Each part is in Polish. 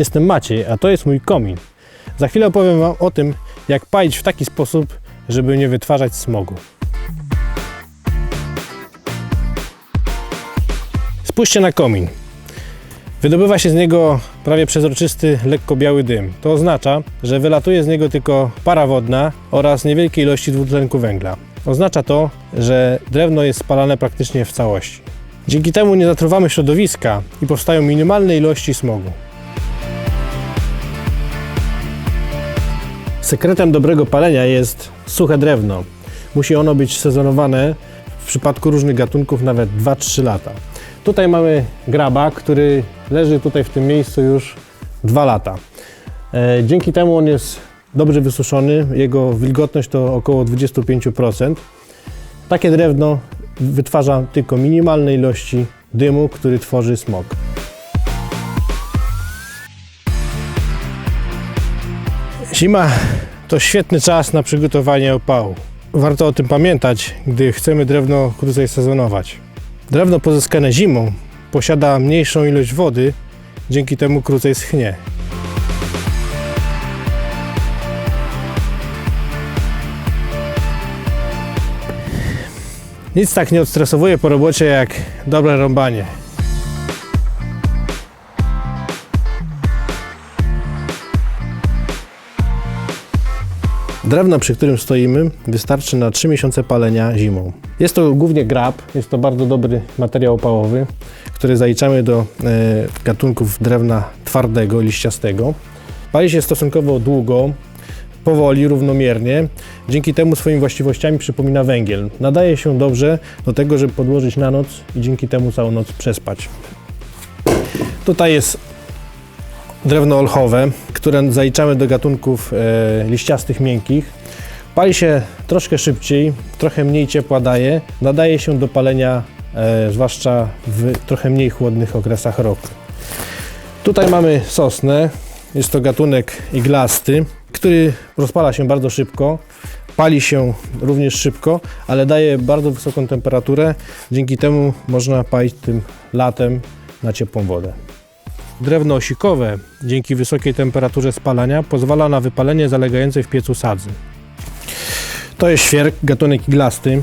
Jestem Maciej, a to jest mój komin. Za chwilę opowiem Wam o tym, jak palić w taki sposób, żeby nie wytwarzać smogu. Spójrzcie na komin. Wydobywa się z niego prawie przezroczysty, lekko biały dym. To oznacza, że wylatuje z niego tylko para wodna oraz niewielkie ilości dwutlenku węgla. Oznacza to, że drewno jest spalane praktycznie w całości. Dzięki temu nie zatruwamy środowiska i powstają minimalne ilości smogu. Sekretem dobrego palenia jest suche drewno. Musi ono być sezonowane w przypadku różnych gatunków nawet 2-3 lata. Tutaj mamy graba, który leży tutaj w tym miejscu już 2 lata. E, Dzięki temu on jest dobrze wysuszony, jego wilgotność to około 25%. Takie drewno wytwarza tylko minimalne ilości dymu, który tworzy smog. Zima to świetny czas na przygotowanie opału. Warto o tym pamiętać, gdy chcemy drewno krócej sezonować. Drewno pozyskane zimą posiada mniejszą ilość wody, dzięki temu krócej schnie. Nic tak nie odstresowuje po robocie jak dobre rąbanie. Drewno, przy którym stoimy, wystarczy na 3 miesiące palenia zimą. Jest to głównie grab, jest to bardzo dobry materiał opałowy, który zaliczamy do e, gatunków drewna twardego, liściastego. Pali się stosunkowo długo, powoli, równomiernie. Dzięki temu swoimi właściwościami przypomina węgiel. Nadaje się dobrze do tego, żeby podłożyć na noc i dzięki temu całą noc przespać. Tutaj jest drewno olchowe, które zaliczamy do gatunków e, liściastych miękkich. Pali się troszkę szybciej, trochę mniej ciepła daje, nadaje się do palenia e, zwłaszcza w trochę mniej chłodnych okresach roku. Tutaj mamy sosnę, jest to gatunek iglasty, który rozpala się bardzo szybko, pali się również szybko, ale daje bardzo wysoką temperaturę, dzięki temu można palić tym latem na ciepłą wodę. Drewno osikowe dzięki wysokiej temperaturze spalania pozwala na wypalenie zalegającej w piecu sadzy. To jest świerk, gatunek iglasty.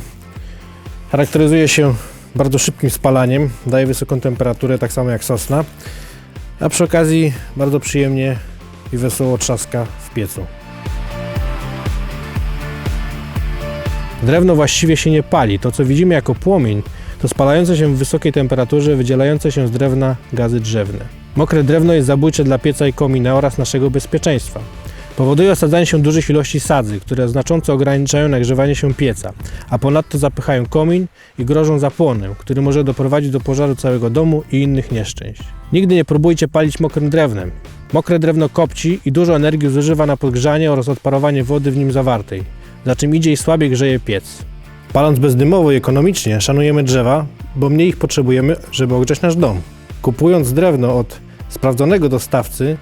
Charakteryzuje się bardzo szybkim spalaniem, daje wysoką temperaturę, tak samo jak sosna, a przy okazji bardzo przyjemnie i wesoło trzaska w piecu. Drewno właściwie się nie pali. To, co widzimy jako płomień, to spalające się w wysokiej temperaturze wydzielające się z drewna gazy drzewne. Mokre drewno jest zabójcze dla pieca i komina oraz naszego bezpieczeństwa. Powoduje osadzanie się dużych ilości sadzy, które znacząco ograniczają nagrzewanie się pieca, a ponadto zapychają komin i grożą zapłonem, który może doprowadzić do pożaru całego domu i innych nieszczęść. Nigdy nie próbujcie palić mokrym drewnem. Mokre drewno kopci i dużo energii zużywa na podgrzanie oraz odparowanie wody w nim zawartej, za czym idzie i słabiej grzeje piec. Paląc bezdymowo i ekonomicznie, szanujemy drzewa, bo mniej ich potrzebujemy, żeby ogrzać nasz dom. Kupując drewno od sprawdzonego dostawcy,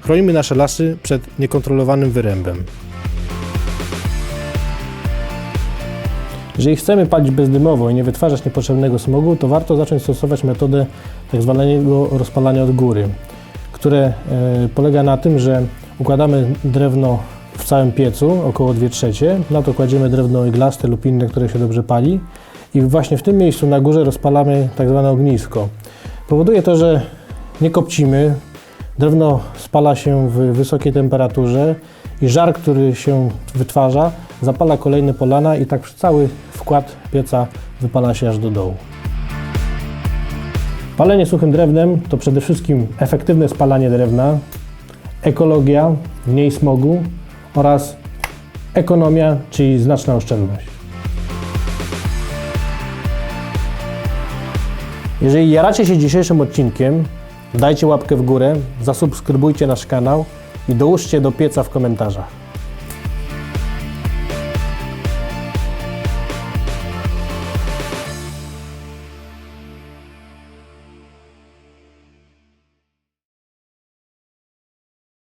chronimy nasze lasy przed niekontrolowanym wyrębem. Jeżeli chcemy palić bezdymowo i nie wytwarzać niepotrzebnego smogu, to warto zacząć stosować metodę tak zwanego rozpalania od góry, które e, polega na tym, że układamy drewno w całym piecu, około 2 trzecie, na to kładziemy drewno iglaste lub inne, które się dobrze pali i właśnie w tym miejscu na górze rozpalamy tak zwane ognisko. Powoduje to, że nie kopcimy, drewno spala się w wysokiej temperaturze i żar, który się wytwarza, zapala kolejne polana i tak cały wkład pieca wypala się aż do dołu. Palenie suchym drewnem to przede wszystkim efektywne spalanie drewna, ekologia, mniej smogu oraz ekonomia, czyli znaczna oszczędność. Jeżeli jaracie się dzisiejszym odcinkiem, dajcie łapkę w górę, zasubskrybujcie nasz kanał i dołóżcie do pieca w komentarzach.